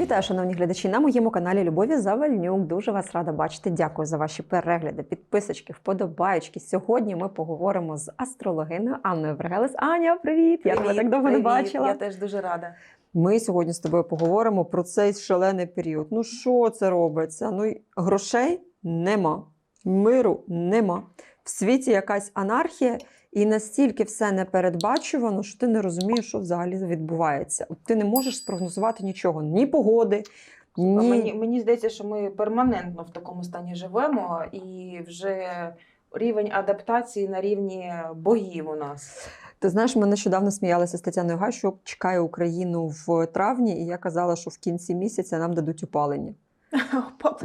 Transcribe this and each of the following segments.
Вітаю, шановні глядачі, на моєму каналі Любові Завальнюк. Дуже вас рада бачити. Дякую за ваші перегляди, підписочки, вподобаєчки. Сьогодні ми поговоримо з астрологиною Анною Вергелес. Аня, привіт! Я тебе так довго не бачила. Я теж дуже рада. Ми сьогодні з тобою поговоримо про цей шалений період. Ну що це робиться? Ну грошей нема, миру нема. В світі якась анархія, і настільки все непередбачувано, що ти не розумієш, що взагалі відбувається. Ти не можеш спрогнозувати нічого, ні погоди, ні. Мені, мені здається, що ми перманентно в такому стані живемо, і вже рівень адаптації на рівні богів у нас. Ти знаєш, ми нещодавно сміялися з Тетяною Гай, що чекає Україну в травні, і я казала, що в кінці місяця нам дадуть опалення.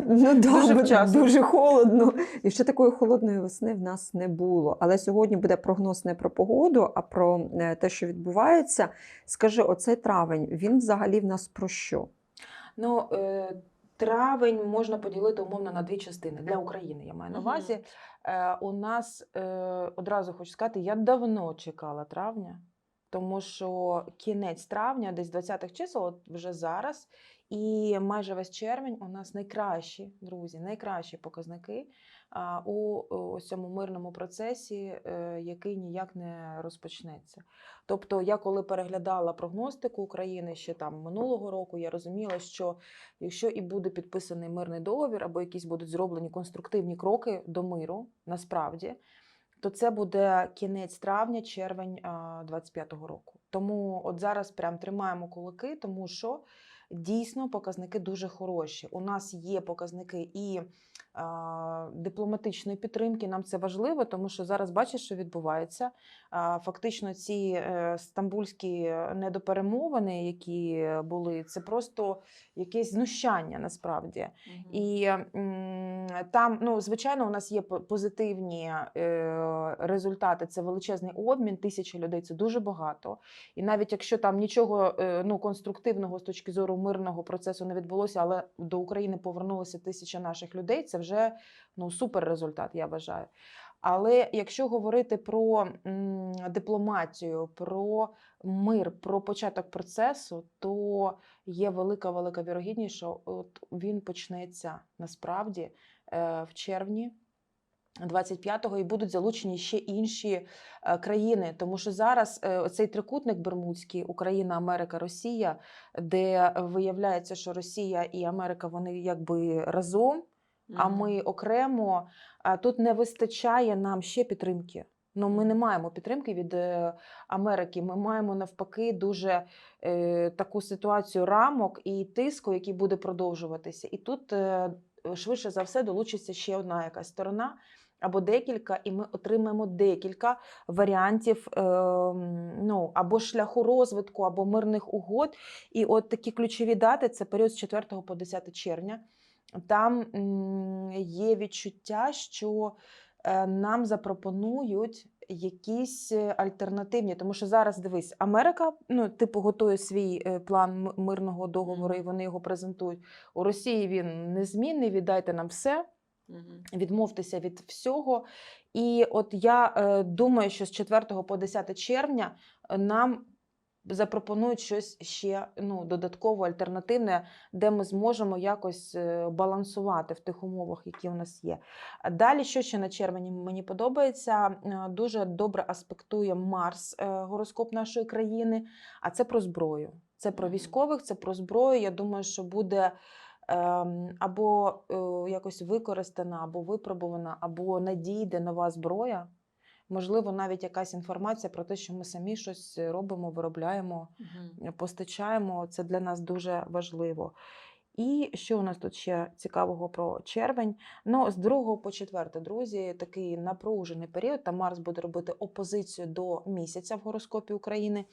Ну, да, Дуже вчасно. дуже холодно. І ще такої холодної весни в нас не було. Але сьогодні буде прогноз не про погоду, а про е, те, що відбувається. Скажи, оцей травень, він взагалі в нас про що? Ну, е, травень можна поділити умовно на дві частини для України. Я маю на увазі. Е, у нас е, одразу хочу сказати, я давно чекала травня, тому що кінець травня, десь 20-х чисел, от вже зараз, і майже весь червень у нас найкращі, друзі, найкращі показники у цьому мирному процесі, е, який ніяк не розпочнеться. Тобто, я коли переглядала прогностику України ще там минулого року, я розуміла, що якщо і буде підписаний мирний договір, або якісь будуть зроблені конструктивні кроки до миру, насправді, то це буде кінець травня, червень 25-го року. Тому от зараз прям тримаємо кулаки, тому що дійсно показники дуже хороші. У нас є показники і дипломатичної підтримки. Нам це важливо, тому що зараз бачиш, що відбувається. Фактично, ці е, стамбульські недоперемовини, які були, це просто якесь знущання насправді. І там, ну, звичайно, у нас є позитивні е, результати. Це величезний обмін, тисяча людей це дуже багато. І навіть якщо там нічого е, ну, конструктивного з точки зору мирного процесу не відбулося, але до України повернулося тисяча наших людей, це вже ну, супер результат, я вважаю. Але якщо говорити про дипломатію, про мир, про початок процесу, то є велика велика вірогідність, що от він почнеться насправді е, в червні. 25-го і будуть залучені ще інші е, країни, тому що зараз е, цей трикутник Бермудський Україна, Америка, Росія, де виявляється, що Росія і Америка вони якби разом, а ми окремо. Тут не вистачає нам ще підтримки. Ну, ми не маємо підтримки від е, Америки. Ми маємо навпаки дуже е, таку ситуацію рамок і тиску, який буде продовжуватися. І тут е, швидше за все долучиться ще одна якась сторона. Або декілька, і ми отримаємо декілька варіантів е, ну, або шляху розвитку, або мирних угод. І от такі ключові дати це період з 4 по 10 червня. Там є відчуття, що е, нам запропонують якісь е, альтернативні, тому що зараз дивись, Америка, ну, типу, готує свій е, план мирного договору, і вони його презентують. У Росії він незмінний, віддайте нам все відмовтеся від всього. І от я е, думаю, що з 4 по 10 червня нам запропонують щось ще ну, додатково альтернативне, де ми зможемо якось е, балансувати в тих умовах, які у нас є. Далі, що ще на червні мені подобається, е, дуже добре аспектує Марс, е, гороскоп нашої країни, а це про зброю. Це про військових, це про зброю. Я думаю, що буде ем, або якось використана, або випробувана, або надійде нова зброя. Можливо, навіть якась інформація про те, що ми самі щось робимо, виробляємо, е, постачаємо. Це для нас дуже важливо. І що у нас тут ще цікавого про червень? Ну, з 2 по 4, друзі, такий напружений період. Там Марс буде робити опозицію до місяця в гороскопі України.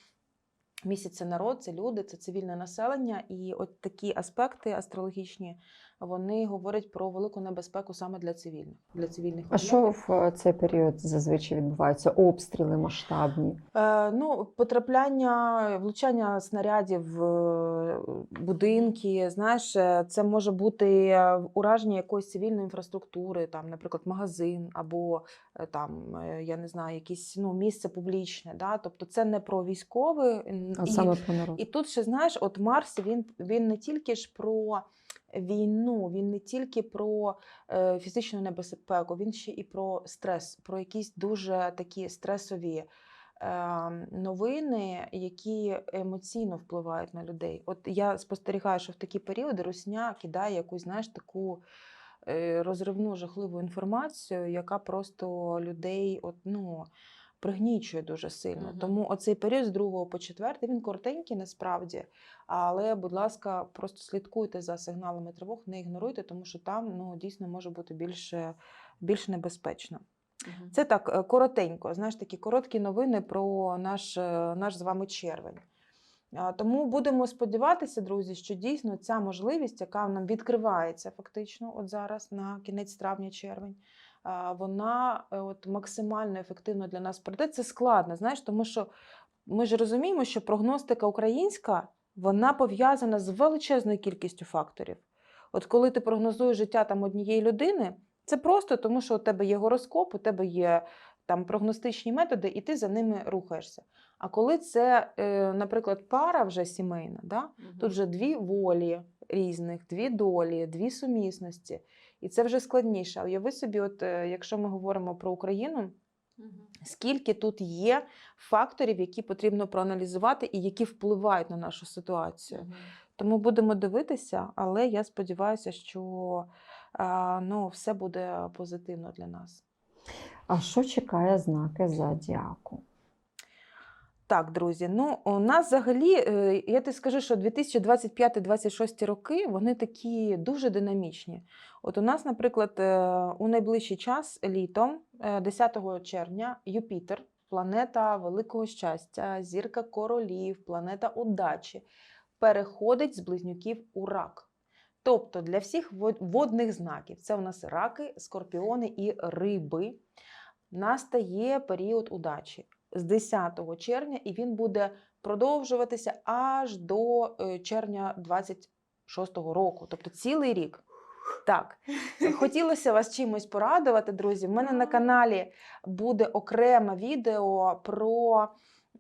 Місяць це народ, це люди, це цивільне населення. І от такі аспекти астрологічні вони говорять про велику небезпеку саме для цивільних. Для цивільних А що в е, цей період зазвичай відбувається? Обстріли масштабні. Е, ну, потрапляння, влучання снарядів в е, будинки, знаєш, е, це може бути ураження якоїсь цивільної інфраструктури, там, наприклад, магазин або там, я не знаю, якесь ну, місце публічне. Да? Тобто це не про військове. А і- саме про народ. і тут ще знаєш, от Марс він, він не тільки ж про війну, він не тільки про е, фізичну небезпеку, він ще і про стрес, про якісь дуже такі стресові е, новини, які емоційно впливають на людей. От я спостерігаю, що в такі періоди русня кидає якусь, знаєш, таку. е, Розривну жахливу інформацію, яка просто людей от, ну, пригнічує дуже сильно. Мгм. Тому оцей період з 2 по 4, він коротенький насправді, але, будь ласка, просто слідкуйте за сигналами тривог, не ігноруйте, тому що там ну, дійсно може бути більше, більш небезпечно. Це так е, коротенько, знаєш, такі короткі новини про наш, е, наш з вами червень. Тому будемо сподіватися, друзі, що дійсно ця можливість, яка нам відкривається фактично от зараз на кінець травня-червень, вона е, от максимально ефективно для нас пройде. Це складно, знаєш, тому що ми ж розуміємо, що прогностика українська вона пов'язана з величезною кількістю факторів. От коли ти прогнозуєш життя там однієї людини, це просто тому, що у тебе є гороскоп, у тебе є там прогностичні методи, і ти за ними рухаєшся. А коли це, е, наприклад, пара вже сімейна, да? тут вже дві волі різних, дві долі, дві сумісності, і це вже складніше. Уяви собі, от е, якщо ми говоримо про Україну, скільки тут є факторів, які потрібно проаналізувати і які впливають на нашу ситуацію. Тому будемо дивитися, але я сподіваюся, що ну, все буде позитивно для нас. А що чекає знаки зодіаку? Так, друзі, ну у нас взагалі, е, я тобі скажу, що 2025-2026 роки вони такі дуже динамічні. От у нас, наприклад, е, у найближчий час літом, е, 10 червня, Юпітер, планета великого щастя, зірка королів, планета удачі, переходить з близнюків у рак. Тобто для всіх водних знаків, це у нас раки, скорпіони і риби, настає період удачі з 10 червня, і він буде продовжуватися аж до е, червня 26 року, тобто цілий рік. Так, хотілося вас чимось порадувати, друзі. В мене на каналі буде окреме відео про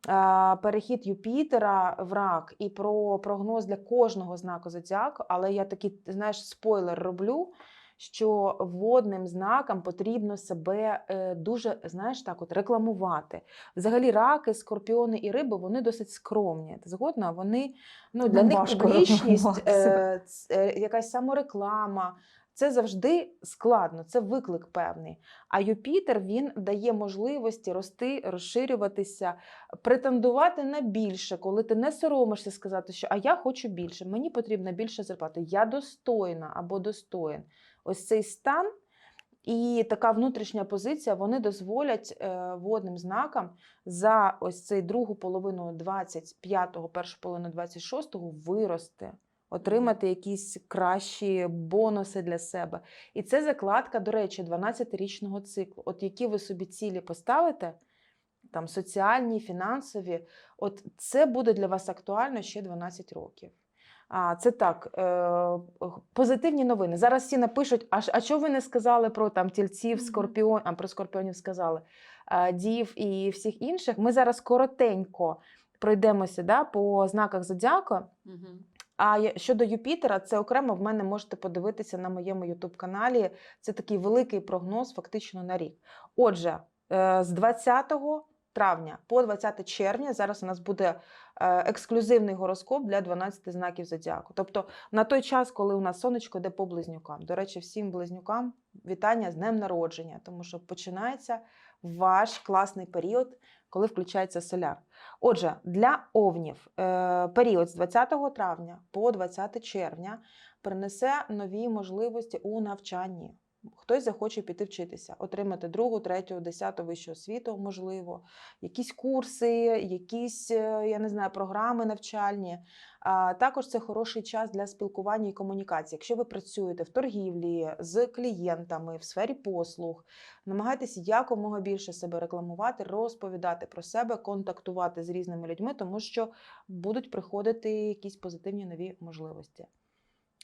е, перехід Юпітера в рак і про прогноз для кожного знаку зодіаку, але я такий, знаєш, спойлер роблю. Що водним знакам потрібно себе е, дуже, знаєш, так, от рекламувати. Взагалі, раки, скорпіони і риби вони досить скромні. Згодна? Вони ну, для Нам них публічність, е, е, якась самореклама. Це завжди складно, це виклик певний. А Юпітер він дає можливості рости, розширюватися, претендувати на більше, коли ти не соромишся сказати, що а я хочу більше, мені потрібна більше зарплата, я достойна або достоин. Ось цей стан і така внутрішня позиція вони дозволять е, водним знакам за ось цей другу половину 25-го, першу половину 26-го вирости, отримати якісь кращі бонуси для себе. І це закладка, до речі, 12-річного циклу. От які ви собі цілі поставите, там соціальні, фінансові, от це буде для вас актуально ще 12 років. А, це так, е, позитивні новини. Зараз всі напишуть: а, а що ви не сказали про там тільців, скорпіон, а про скорпіонів сказали, а, дів і всіх інших. Ми зараз коротенько пройдемося да, по знаках зодіаку. А щодо Юпітера, це окремо в мене можете подивитися на моєму youtube каналі. Це такий великий прогноз фактично на рік. Отже, е, з 20 травня по 20 червня зараз у нас буде е, ексклюзивний гороскоп для 12 знаків зодіаку. Тобто на той час, коли у нас сонечко йде по близнюкам. До речі, всім близнюкам вітання з днем народження, тому що починається ваш класний період, коли включається соляр. Отже, для овнів е, період з 20 травня по 20 червня принесе нові можливості у навчанні. Хтось захоче піти вчитися, отримати другу, третю, десяту вищу освіту, можливо, якісь курси, якісь, е, я не знаю, програми навчальні. А також це хороший час для спілкування і комунікації. Якщо ви працюєте в торгівлі з клієнтами, в сфері послуг, намагайтеся якомога більше себе рекламувати, розповідати про себе, контактувати з різними людьми, тому що будуть приходити якісь позитивні нові можливості.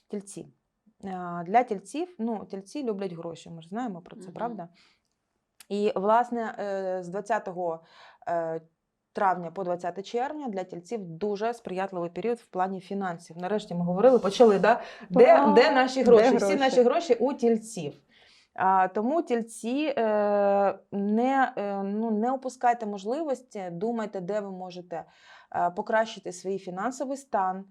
Тільці. Для тільців, ну, тільці люблять гроші, ми ж знаємо про це, Мгм. правда? І, власне, е, з 20 е, травня по 20 червня для тільців дуже сприятливий період в плані фінансів. Нарешті ми говорили, почали, да? де, де наші Де гроші? Всі гроші? наші гроші у тільців. А, тому тільці е, не, е, ну, не опускайте можливості, думайте, де ви можете покращити свій фінансовий стан.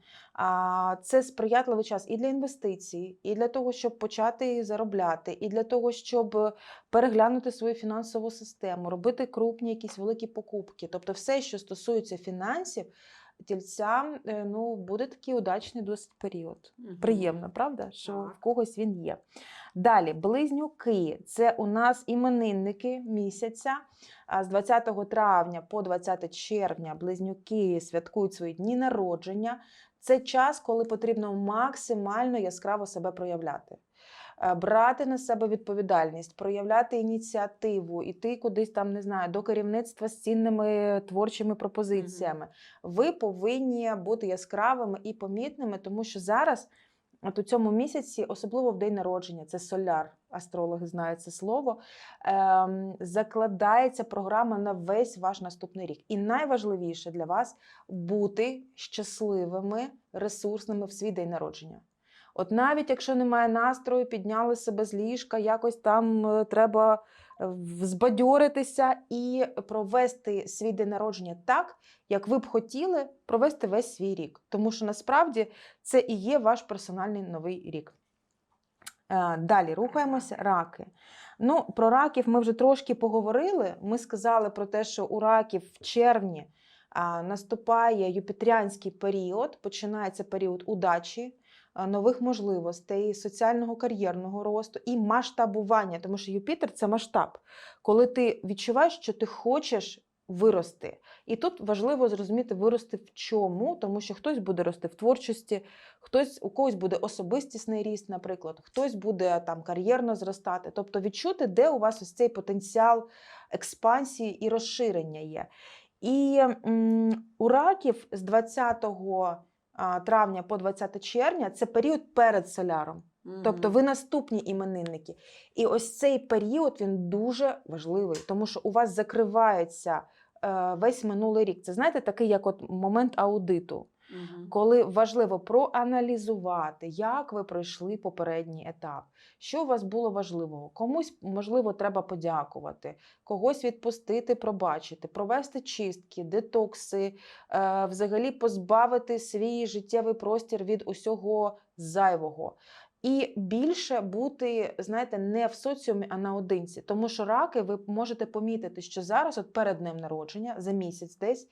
Це сприятливий час і для інвестицій, і для того, щоб почати заробляти, і для того, щоб переглянути свою фінансову систему, робити крупні якісь великі покупки. Тобто, все, що стосується фінансів, тільцям е, ну, буде такий удачний досить період. Приємно, правда? Що в когось він є. Далі, близнюки це у нас іменинники місяця. А З 20 травня по 20 червня близнюки святкують свої дні народження. Це час, коли потрібно максимально яскраво себе проявляти. Е, Брати на себе відповідальність, проявляти ініціативу, іти кудись там, не знаю, до керівництва з цінними творчими пропозиціями. Ви повинні бути яскравими і помітними, тому що зараз От у цьому місяці, особливо в день народження, це соляр, астрологи знають це слово. Ем, закладається програма на весь ваш наступний рік. І найважливіше для вас бути щасливими, ресурсними в свій день народження. От навіть якщо немає настрою, підняли себе з ліжка, якось там е, треба е, взбадьоритися і провести свій день народження так, як ви б хотіли провести весь свій рік. Тому що насправді це і є ваш персональний новий рік. Е, Далі рухаємося. Раки. Ну, про раків ми вже трошки поговорили. Ми сказали про те, що у раків в червні наступає юпітріанський період, починається період удачі, нових можливостей, соціального кар'єрного росту і масштабування, тому що Юпітер це масштаб, коли ти відчуваєш, що ти хочеш вирости. І тут важливо зрозуміти, вирости в чому, тому що хтось буде рости в творчості, хтось у когось буде особистісний ріст, наприклад, хтось буде там кар'єрно зростати. Тобто відчути, де у вас ось цей потенціал експансії і розширення є. І м, у раків з 20 а, травня по 20 червня це період перед соляром. Тобто ви наступні іменинники. І ось цей період він дуже важливий, тому що у вас закривається е, весь минулий рік. Це знаєте, такий як от момент аудиту, коли важливо проаналізувати, як ви пройшли попередній етап, що у вас було важливого. Комусь, можливо, треба подякувати, когось відпустити, пробачити, провести чистки, детокси, е, взагалі позбавити свій життєвий простір від усього зайвого. І більше бути, знаєте, не в соціумі, а наодинці. Тому що раки ви можете помітити, що зараз, от перед днем народження, за місяць десь,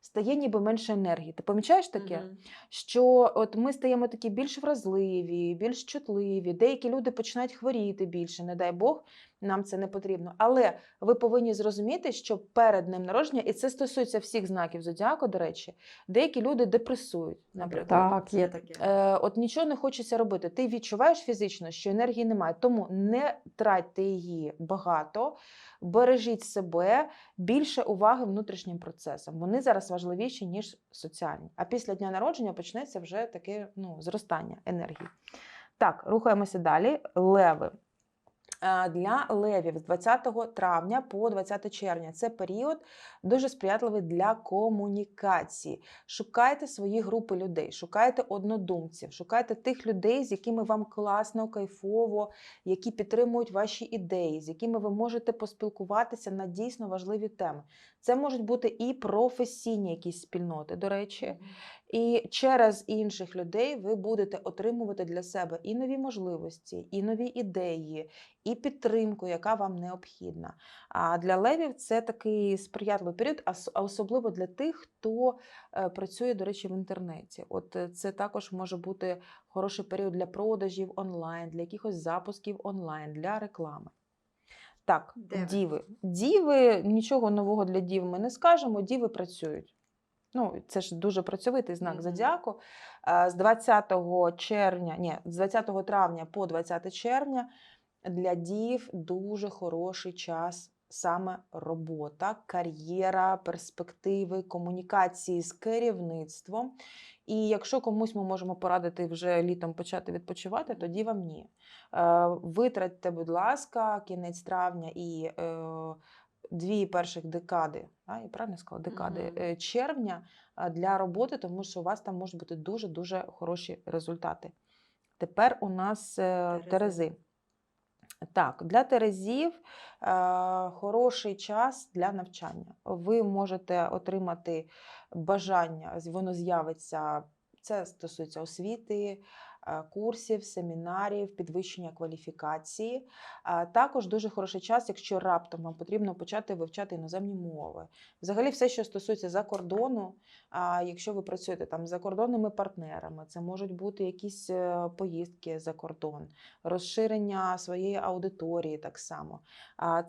стає ніби менше енергії. Ти помічаєш таке? Що от ми стаємо такі більш вразливі, більш чутливі, деякі люди починають хворіти більше, не дай Бог, нам це не потрібно. Але ви повинні зрозуміти, що перед днем народження, і це стосується всіх знаків зодіаку, до речі, деякі люди депресують, наприклад. Так, є таке. Е, от нічого не хочеться робити. Ти відчуваєш фізично, що енергії немає, тому не тратьте її багато, бережіть себе, більше уваги внутрішнім процесам. Вони зараз важливіші, ніж соціальні. А після дня народження почнеться вже таке ну, зростання енергії. Так, рухаємося далі. Леви. Е, Для левів з 20 травня по 20 червня. Це період дуже сприятливий для комунікації. Шукайте свої групи людей, шукайте однодумців, шукайте тих людей, з якими вам класно, кайфово, які підтримують ваші ідеї, з якими ви можете поспілкуватися на дійсно важливі теми. Це можуть бути і професійні якісь спільноти, до речі, і через інших людей ви будете отримувати для себе і нові можливості, і нові ідеї, і підтримку, яка вам необхідна. А для левів це такий сприятливий цікавий період, а особливо для тих, хто е, працює, до речі, в інтернеті. От е, це також може бути хороший період для продажів онлайн, для якихось запусків онлайн, для реклами. Так, Дев'ять. діви. Діви, нічого нового для дів ми не скажемо, діви працюють. Ну, це ж дуже працьовитий знак Мгм. зодіаку. Е, З 20 червня, ні, з 20 травня по 20 червня для дів дуже хороший час. Саме робота, кар'єра, перспективи, комунікації з керівництвом. І якщо комусь ми можемо порадити вже літом почати відпочивати, тоді вам ні. Е, Витратьте, будь ласка, кінець травня і е, дві перших декади, а, я правильно сказала, декади е, червня для роботи, тому що у вас там можуть бути дуже-дуже хороші результати. Тепер у нас Терези. терези. Так, для терезів хороший час для навчання. Ви можете отримати бажання, воно з'явиться. Це стосується освіти, курсів, семінарів, підвищення кваліфікації. Також дуже хороший час, якщо раптом вам потрібно почати вивчати іноземні мови. Взагалі, все, що стосується за кордону, а якщо ви працюєте там з закордонними партнерами, це можуть бути якісь е, поїздки за кордон, розширення своєї аудиторії так само.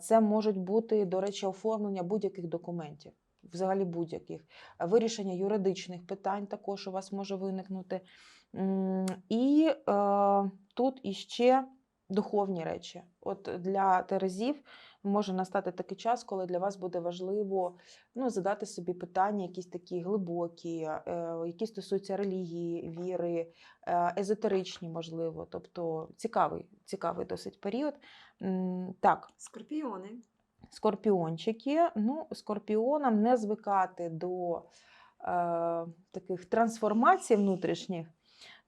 Це можуть бути, до речі, оформлення будь-яких документів, взагалі будь-яких. Вирішення юридичних питань також у вас може виникнути. І е, тут іще духовні речі. От для терезів може настати такий час, коли для вас буде важливо ну, задати собі питання, якісь такі глибокі, е, які стосуються релігії, віри, е, езотеричні, можливо. Тобто цікавий, цікавий досить період. Так, Скорпіони. скорпіончики. Ну, скорпіонам не звикати до е, таких трансформацій внутрішніх.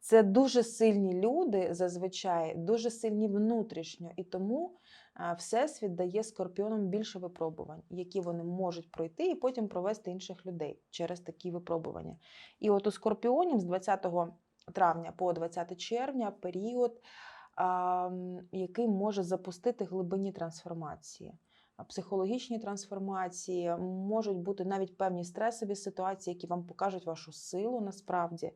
Це дуже сильні люди, зазвичай, дуже сильні внутрішньо. І тому Всесвіт дає скорпіонам більше випробувань, які вони можуть пройти і потім провести інших людей через такі випробування. І от у скорпіонів з 20 травня по 20 червня період, який може запустити глибинні трансформації. Психологічні трансформації можуть бути навіть певні стресові ситуації, які вам покажуть вашу силу насправді.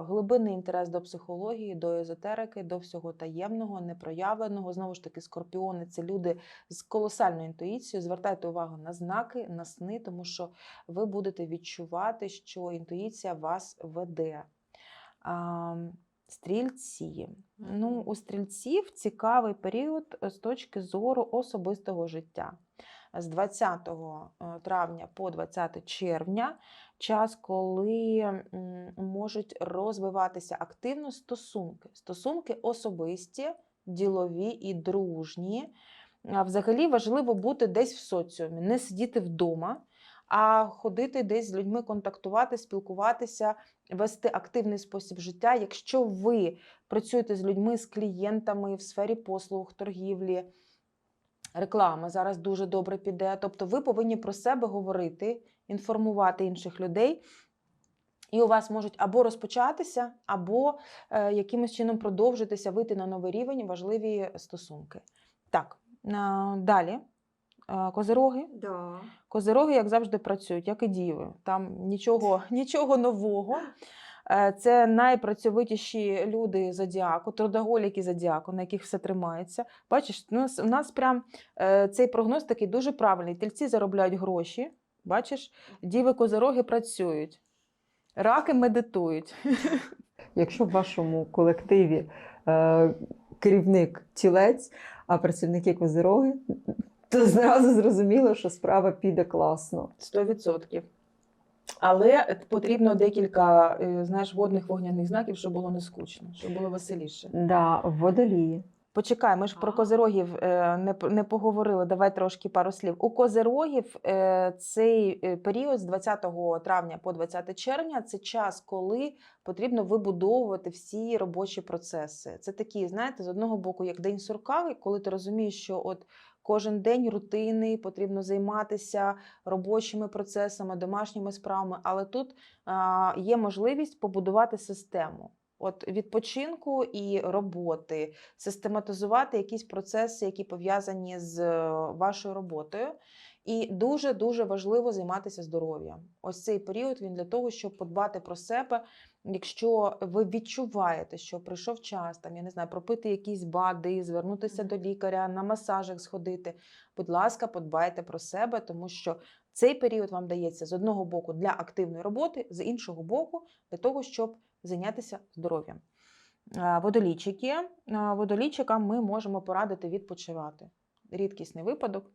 Глибинний інтерес до психології, до езотерики, до всього таємного, непроявленого. Знову ж таки, скорпіони це люди з колосальною інтуїцією. Звертайте увагу на знаки, на сни, тому що ви будете відчувати, що інтуїція вас веде. Стрільці. Ну, у стрільців цікавий період е, з точки зору особистого життя. З 20 е, травня по 20 червня час, коли можуть розвиватися активно стосунки. Стосунки особисті, ділові і дружні. Взагалі важливо бути десь в соціумі, не сидіти вдома, а ходити десь з людьми, контактувати, спілкуватися, вести активний спосіб життя. Якщо ви працюєте з людьми, з клієнтами в сфері послуг, торгівлі, реклами зараз дуже добре піде. Тобто ви повинні про себе говорити, інформувати інших людей. І у вас можуть або розпочатися, або е, якимось чином продовжитися, вийти на новий рівень, важливі стосунки. Так, е, далі. Козироги. Да. Козироги, як завжди, працюють, як і діви. Там нічого, нічого нового. Е, Це найпрацьовитіші люди зодіаку, трудоголіки зодіаку, на яких все тримається. Бачиш, у нас, у нас прям е, цей прогноз такий дуже правильний. Тельці заробляють гроші. Бачиш, діви козироги працюють, раки медитують. Якщо в вашому колективі е, керівник тілець, а працівники козироги, то зразу зрозуміло, що справа піде класно. 100%. Але потрібно декілька е, знаєш, водних вогняних знаків, щоб було не скучно, щоб було веселіше. Да, водолії. Почекай, ми ж про А. козирогів е, не, не поговорили. Давай трошки пару слів. У козирогів е, цей період з 20 травня по 20 червня це час, коли потрібно вибудовувати всі робочі процеси. Це такі, знаєте, з одного боку, як день сурка, коли ти розумієш, що от кожен день рутини, потрібно займатися робочими процесами, домашніми справами, але тут є можливість побудувати систему. От відпочинку і роботи, систематизувати якісь процеси, які пов'язані з е, вашою роботою. І дуже дуже важливо займатися здоров'ям. Ось цей період він для того, щоб подбати про себе. Якщо ви відчуваєте, що прийшов час, там я не знаю, пропити якісь БАДи, звернутися до лікаря, на масажик сходити. Будь ласка, подбайте про себе, тому що цей період вам дається з одного боку для активної роботи, з іншого боку, для того, щоб зайнятися здоров'ям. А, Водолійчики. А, Водолійчикам ми можемо порадити відпочивати. Рідкісний випадок.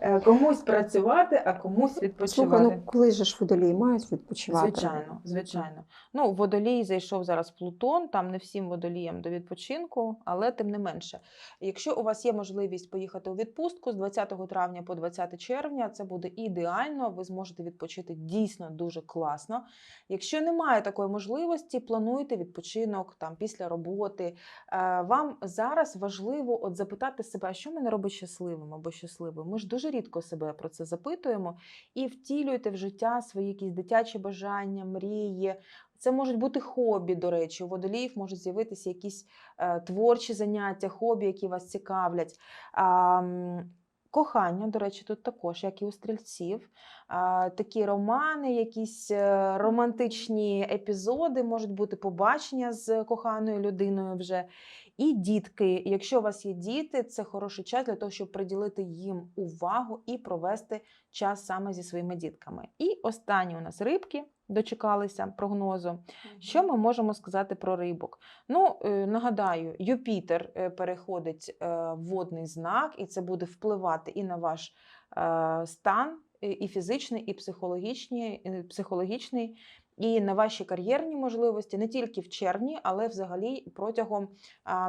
Е, Комусь працювати, а комусь відпочивати. Слухай, ну коли же ж водолії мають відпочивати? Звичайно, звичайно. Ну, водолій зайшов зараз Плутон, там не всім водоліям до відпочинку, але тим не менше. Якщо у вас є можливість поїхати у відпустку з 20 травня по 20 червня, це буде ідеально. Ви зможете відпочити дійсно дуже класно. Якщо немає такої можливості, плануйте відпочинок там після роботи. Е, Вам зараз важливо от запитати себе, а що мене робить щасливим або щасливим. Ми ж дуже рідко себе про це запитуємо і втілюйте в життя свої якісь дитячі бажання, мрії. Це можуть бути хобі, до речі. У водоліїв можуть з'явитися якісь е, творчі заняття, хобі, які вас цікавлять. Кохання, до речі, тут також, як і у стрільців. Такі романи, якісь е, романтичні епізоди, можуть бути побачення з коханою людиною вже. І дітки. Якщо у вас є діти, це хороший час для того, щоб приділити їм увагу і провести час саме зі своїми дітками. І останні у нас рибки дочекалися прогнозу. Що ми можемо сказати про рибок? Ну, е, нагадаю, Юпітер е, переходить е, в водний знак, і це буде впливати і на ваш е, стан, і фізичний, і психологічний, і психологічний, і на ваші кар'єрні можливості не тільки в червні, але взагалі протягом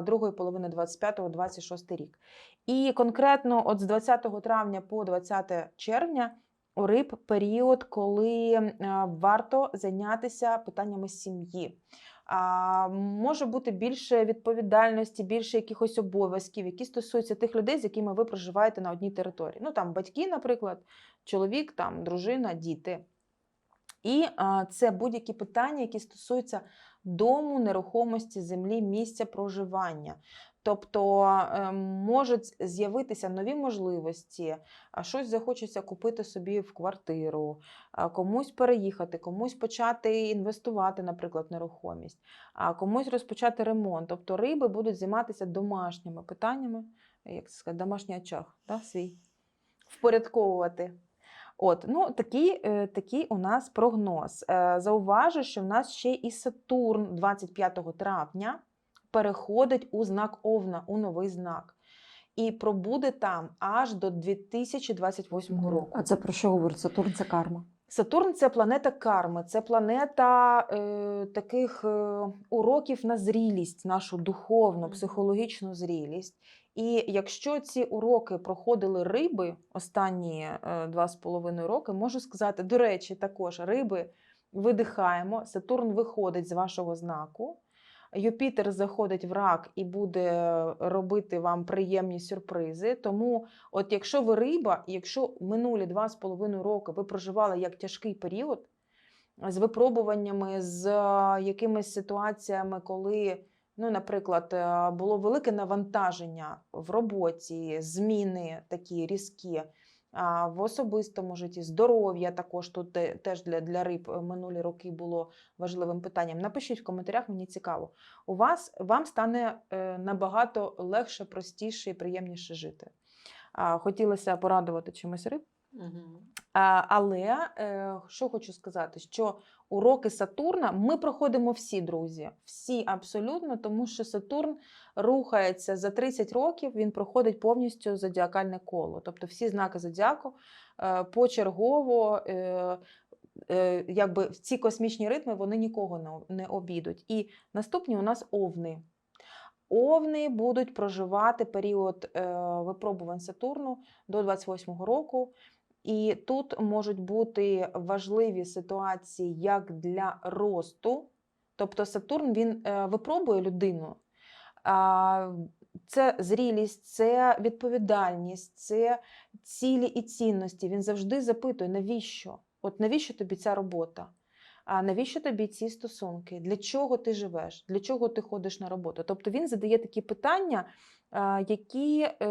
другої половини 25-26 рік. І конкретно от з 20 травня по 20 червня у риб період, коли варто зайнятися питаннями сім'ї. А, може бути більше відповідальності, більше якихось обов'язків, які стосуються тих людей, з якими ви проживаєте на одній території. Ну там батьки, наприклад, чоловік, там дружина, діти. І це будь-які питання, які стосуються дому, нерухомості, землі, місця проживання. Тобто е, можуть з'явитися нові можливості, щось захочеться купити собі в квартиру, комусь переїхати, комусь почати інвестувати, наприклад, нерухомість, комусь розпочати ремонт. Тобто риби будуть займатися домашніми питаннями, як це сказати, домашній очаг, да, свій, впорядковувати. От, ну, такий, е, такий у нас прогноз. Е, Зауважу, що в нас ще і Сатурн 25 травня переходить у знак Овна, у новий знак. І пробуде там аж до 2028 року. А це про що говорить? Сатурн це карма. Сатурн це планета карми, це планета е, таких е, уроків на зрілість, нашу духовну, психологічну зрілість. І якщо ці уроки проходили риби останні е, два з половиною роки, можу сказати, до речі, також риби видихаємо, Сатурн виходить з вашого знаку. Юпітер заходить в рак і буде робити вам приємні сюрпризи. Тому, от якщо ви риба, якщо минулі два з половиною роки ви проживали як тяжкий період з випробуваннями, з е, якимись ситуаціями, коли, ну, наприклад, е, було велике навантаження в роботі, зміни такі різкі. В особистому житті, здоров'я також тут теж для, для риб е, минулі роки було важливим питанням. Напишіть в коментарях, мені цікаво. У вас вам стане е, набагато легше, простіше і приємніше жити. Хотілося порадувати чимось риб. Угу. Але е, що хочу сказати, що уроки Сатурна ми проходимо всі, друзі. Всі абсолютно, тому що Сатурн рухається за 30 років, він проходить повністю зодіакальне коло. Тобто всі знаки зодіаку е, почергово. Е, е, Якби ці космічні ритми вони нікого не, обідуть. І наступні у нас овни. Овни будуть проживати період випробувань Сатурну до 28-го року. І тут можуть бути важливі ситуації як для росту, тобто Сатурн він е, випробує людину. Це зрілість, це відповідальність, це цілі і цінності. Він завжди запитує, навіщо? От навіщо тобі ця робота? А навіщо тобі ці стосунки? Для чого ти живеш? Для чого ти ходиш на роботу? Тобто він задає такі питання які е,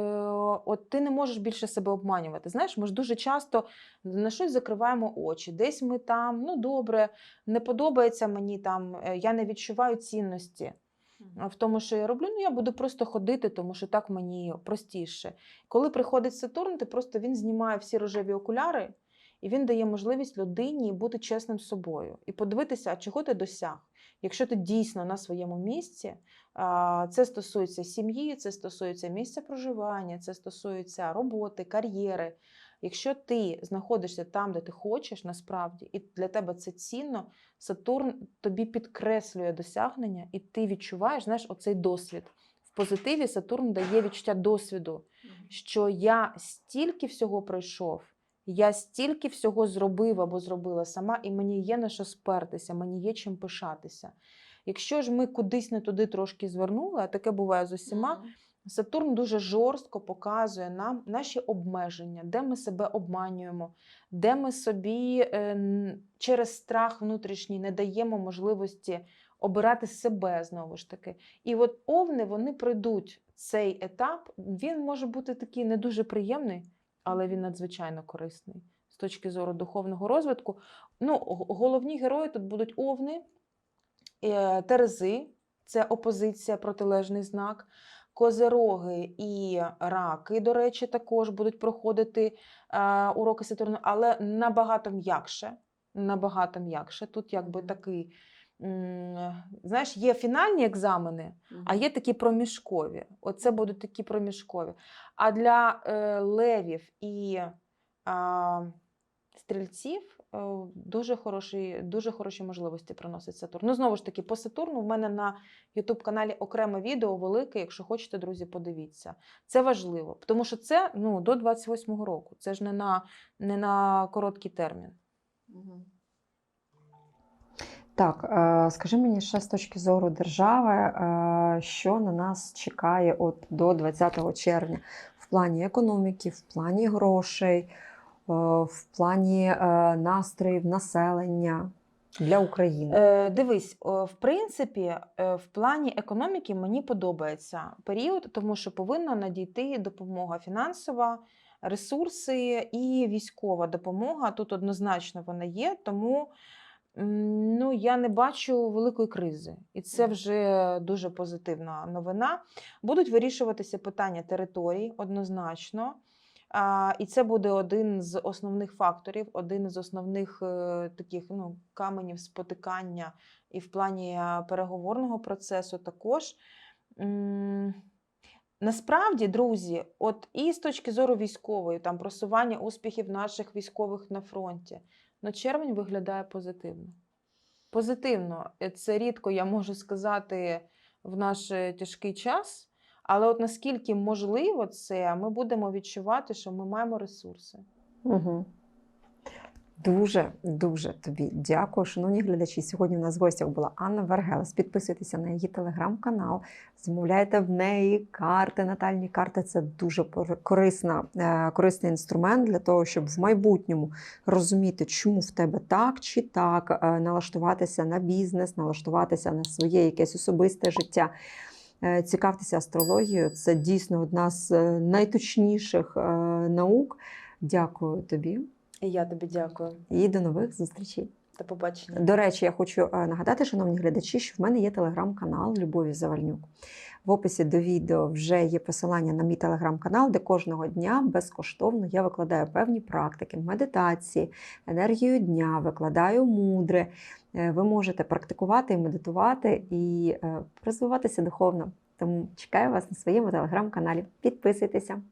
от ти не можеш більше себе обманювати. Знаєш, ми ж дуже часто на щось закриваємо очі. Десь ми там, ну добре, не подобається мені там, е, я не відчуваю цінності в тому, що я роблю. Ну я буду просто ходити, тому що так мені простіше. Коли приходить Сатурн, ти просто він знімає всі рожеві окуляри. І він дає можливість людині бути чесним з собою і подивитися, а чого ти досяг. Якщо ти дійсно на своєму місці, це стосується сім'ї, це стосується місця проживання, це стосується роботи, кар'єри. Якщо ти знаходишся там, де ти хочеш, насправді, і для тебе це цінно, Сатурн тобі підкреслює досягнення, і ти відчуваєш знаєш, оцей досвід. В позитиві Сатурн дає відчуття досвіду, що я стільки всього пройшов, я стільки всього зробив або зробила сама, і мені є на що спертися, мені є чим пишатися. Якщо ж ми кудись не туди трошки звернули, а таке буває з усіма, Сатурн дуже жорстко показує нам наші обмеження, де ми себе обманюємо, де ми собі е, через страх внутрішній не даємо можливості обирати себе знову ж таки. І от овни вони пройдуть цей етап. Він може бути такий не дуже приємний, але він надзвичайно корисний з точки зору духовного розвитку. Ну, головні герої тут будуть овни, е, терези, це опозиція, протилежний знак. Козероги і раки, до речі, також будуть проходити е, уроки Сатурну, але набагато м'якше. Набагато м'якше. Тут якби такий, знаєш, є фінальні екзамени, а є такі проміжкові. Оце будуть такі проміжкові. А для е, левів і а, стрільців е, дуже, хороші, дуже хороші можливості приносить Сатурн. Ну, знову ж таки, по Сатурну в мене на youtube каналі окреме відео велике. Якщо хочете, друзі, подивіться. Це важливо, тому що це ну, до 28-го року. Це ж не на, не на короткий термін. Так, е, скажи мені ще з точки зору держави, що на нас чекає от до 20 червня в плані економіки, в плані грошей, е, в плані настроїв населення для України. Дивись, в принципі, е, в плані економіки мені подобається період, тому що повинна надійти допомога фінансова, ресурси і військова допомога. Тут однозначно вона є, тому ну, я не бачу великої кризи. І це вже дуже позитивна новина. Будуть вирішуватися питання територій однозначно. І це буде один з основних факторів, один з основних е, таких ну, каменів спотикання і в плані переговорного процесу також. Насправді, друзі, от і з точки зору військової, там просування успіхів наших військових на фронті, ну червень виглядає позитивно. Позитивно. Е, Це рідко я можу сказати в наш е, тяжкий час. Але от наскільки можливо це, ми будемо відчувати, що ми маємо ресурси. Угу. Дуже дуже тобі дякую, шановні глядачі. Сьогодні у нас в гостях була Анна Вергелес. Підписуйтеся на її телеграм-канал, замовляйте в неї карти, натальні карти. Це дуже корисна, е, корисний інструмент для того, щоб в майбутньому розуміти, чому в тебе так чи так, е, налаштуватися на бізнес, налаштуватися на своє якесь особисте життя. Е, Цікавтеся астрологією. Це дійсно одна з найточніших наук. Дякую тобі І я тобі дякую. і до нових зустрічей. До побачення. До речі, я хочу е, нагадати, шановні глядачі, що в мене є телеграм-канал Любові Завальнюк. В описі до відео вже є посилання на мій телеграм-канал, де кожного дня безкоштовно я викладаю певні практики, медитації, енергію дня, викладаю мудре. Е, Ви можете практикувати і медитувати і е, розвиватися духовно. Тому чекаю вас на своєму телеграм-каналі. Підписуйтеся.